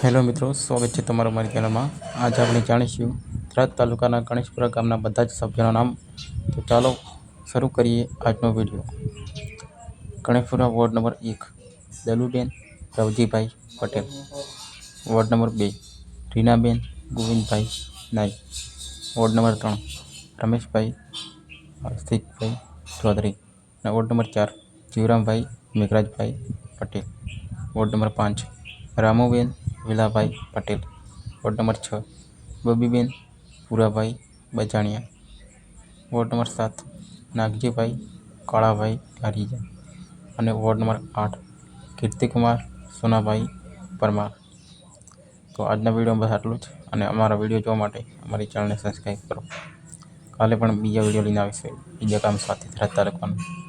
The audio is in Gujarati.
हेलो मित्रों स्वागत है तुम्हारा हमारे चैनल में आज आपण जानिसियो त्रत तालुका ना गणेशपुरा गावना બધા જ સભ્યના નામ તો ચાલો શરૂ કરીએ આજનો video Ganepura ward number 1 Daluben Ravjibhai Patel ward number 2 Reenaben Govindbhai Nayak ward number 3 Rameshbhai Astikbhai Chhotari અને ward number 4 Jivrambhai Mikrajbhai Patel ward number 5 Ramoben Velabhai Patel ward number છ બબીબેન પુરાભાઈ બજાણિયા વોર્ડ નંબર સાત નાગજીભાઈ કાળાભાઈ ધારીજા અને વોર્ડ નંબર આઠ કીર્તિકુમાર સોનાભાઈ પરમાર તો આજના વિડીયોમાં બસ આટલું જ અને અમારા વિડીયો જોવા માટે અમારી ચેનલને સબસ્ક્રાઈબ કરો કાલે પણ બીજા વિડીયો લઈને આવીશું બીજા કામ સાથે થરાદ તાલુકાનું